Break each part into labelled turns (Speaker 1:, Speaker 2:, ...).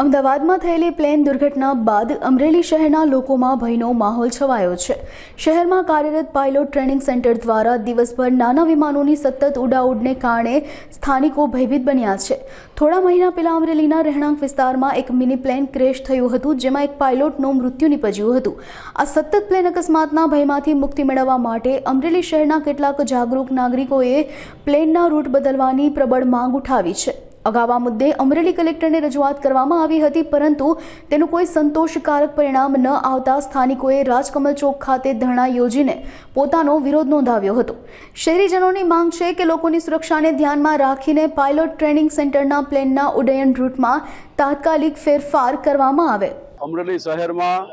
Speaker 1: અમદાવાદમાં થયેલી પ્લેન દુર્ઘટના બાદ અમરેલી શહેરના લોકોમાં ભયનો માહોલ છવાયો છે. શહેરમાં કાર્યરત પાયલોટ ટ્રેનિંગ સેન્ટર દ્વારા દિવસભર નાના વિમાનોની સતત ઉડાઉડને કારણે સ્થાનિકો ભયભીત બન્યા છે. થોડા મહિના પહેલા અમરેલીના રહેણાંક વિસ્તારમાં એક મિની પ્લેન ક્રેશ થયું હતું, જેમાં એક પાયલોટનું મૃત્યુ નિપજ્યું હતું. આ સતત પ્લેન અકસ્માતના ભયમાંથી મુક્તિ મેળવવા માટે અમરેલી શહેરના કેટલાક જાગૃત નાગરિકોએ પ્લેનના રૂટ બદલવાની પ્રબળ માંગ ઉઠાવી છે. અગાઉ આ મુદ્દે અમરેલી કલેક્ટરને રજૂઆત કરવામાં આવી હતી, પરંતુ તેનું કોઈ સંતોષકારક પરિણામ ન આવતા સ્થાનિકોએ રાજકમલ ચોક ખાતે ધરણા યોજીને પોતાનો વિરોધ નોંધાવ્યો હતો. શહેરીજનોની માંગ છે કે લોકોની સુરક્ષાને ધ્યાનમાં રાખીને પાયલોટ ટ્રેનિંગ સેન્ટરના પ્લેનના ઉડ્ડયન રૂટમાં તાત્કાલિક ફેરફાર કરવામાં આવે.
Speaker 2: અમરેલી શહેરમાં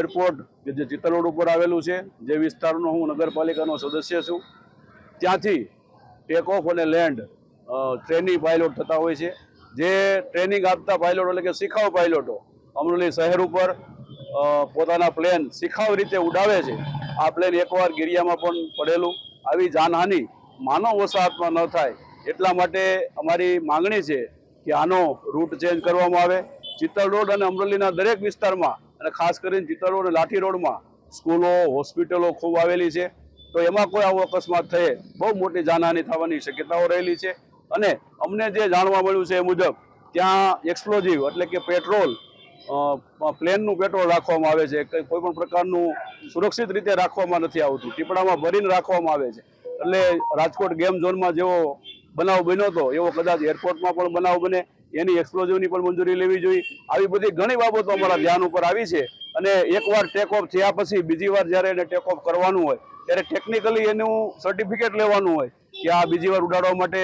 Speaker 2: એરપોર્ટ કે જે ચિત્તરોડ ઉપર આવેલું છે, જે વિસ્તારનો હું નગરપાલિકાનો સદસ્ય છું, ત્યાંથી ટેક ઓફ અને લેન્ડ ટ્રેનિંગ પાયલોટ થતા હોય છે. જે ટ્રેનિંગ આપતા પાયલોટ એટલે કે શીખાવ પાયલોટો અમરેલી શહેર ઉપર પોતાના પ્લેન શીખાવ રીતે ઉડાવે છે. આ પ્લેન એકવાર ગિરિયામાં પણ પડેલું. આવી જાનહાનિ માનવ વસાહતમાં ન થાય. એટલા માટે અમારી માંગણી છે કે આનો રૂટ ચેન્જ કરવામાં આવે. ચિત્તલ રોડ અને અમરેલીના દરેક વિસ્તારમાં અને ખાસ કરીને ચિત્તલ રોડ અને લાઠી રોડમાં સ્કૂલો, હોસ્પિટલો ખૂબ આવેલી છે. તો એમાં કોઈ આવો અકસ્માત થયે બહુ મોટી જાનહાનિ થવાની શક્યતાઓ રહેલી છે. અને અમને જે જાણવા મળ્યું છે એ મુજબ ત્યાં એક્સપ્લોઝિવ એટલે કે પેટ્રોલ પ્લેનનું પેટ્રોલ રાખવામાં આવે છે. કંઈ કોઈ પણ પ્રકારનું સુરક્ષિત રીતે રાખવામાં નથી આવતું. ટીપડામાં ભરીને રાખવામાં આવે છે. એટલે રાજકોટ ગેમ ઝોનમાં જેવો બનાવ બન્યો હતો એવો કદાચ એરપોર્ટમાં પણ બનાવ બને, એની એક્સપ્લોઝિવની પણ મંજૂરી લેવી જોઈએ. આવી બધી ઘણી બાબતો અમારા ધ્યાન ઉપર આવી છે. અને એકવાર ટેક ઓફ થયા પછી બીજી વાર જ્યારે એને ટેક ઓફ કરવાનું હોય, ત્યારે ટેકનિકલી એનું સર્ટિફિકેટ લેવાનું હોય કે આ બીજી વાર ઉડાડવા માટે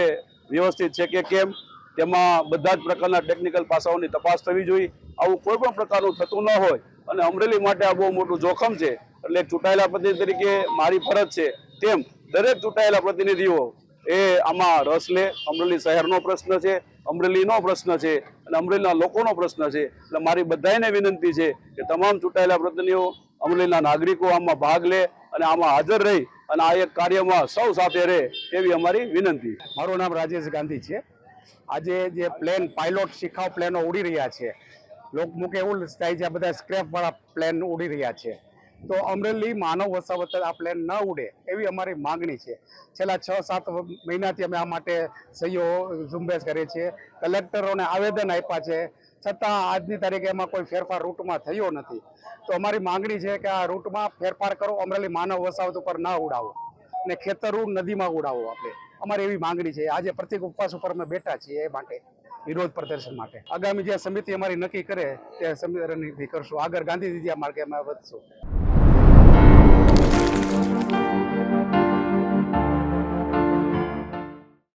Speaker 2: વ્યવસ્થિત છે કે કેમ? તેમાં બધા જ પ્રકારના ટેકનિકલ પાસાઓની તપાસ થવી જોઈએ. આવું કોઈ પણ પ્રકારનું થતું ન હોય અને અમરેલી માટે આ બહુ મોટું જોખમ છે. એટલે ચૂંટાયેલા પ્રતિનિધિ તરીકે મારી ફરજ છે. તેમ દરેક ચૂંટાયેલા પ્રતિનિધિઓ એ આમાં રસ લે. અમરેલી શહેરનો પ્રશ્ન છે, અમરેલીનો પ્રશ્ન છે અને અમરેલીના લોકોનો પ્રશ્ન છે. એટલે મારી બધાને વિનંતી છે કે તમામ ચૂંટાયેલા પ્રતિનિધિઓ અમરેલીના નાગરિકો આમાં ભાગ લે અને આમાં હાજર રહી અને આ એક કાર્યમાં સૌ સાથે રહે એવી અમારી વિનંતી.
Speaker 3: મારું નામ રાજેશ ગાંધી છે. આજે જે પ્લેન પાયલોટ શિખાઉ પ્લેનો ઉડી રહ્યા છે, લોકમુખે એવું થાય છે, આ બધા સ્ક્રેપવાળા પ્લેન ઉડી રહ્યા છે. તો અમરેલી માનવ વસાવત આ પ્લેન ન ઉડે એવી અમારી માંગણી છે. છેલ્લા છ, સાત મહિનાથી અમે આ માટે સહીઓ ઝુંબેશ કરીએ છીએ. કલેક્ટરોને આવેદન આપ્યા છે છતાં આજની તારીખે એમાં કોઈ ફેરફાર રૂટમાં થયો નથી. તો અમારી માંગણી છે કે આ રૂટમાં ફેરફાર કરો, અમરેલી માનવ વસાવત ઉપર ના ઉડાવો અને ખેતરું નદીમાં ઉડાવો આપણે. અમારી એવી માંગણી છે. આજે પ્રતિક ઉપવાસ ઉપર અમે બેઠા છીએ એ માટે, વિરોધ પ્રદર્શન માટે. આગામી જે સમિતિ અમારી નક્કી કરે, તે સમિતિ કરશું. આગળ ગાંધીજી માર્ગે અમે વધશું.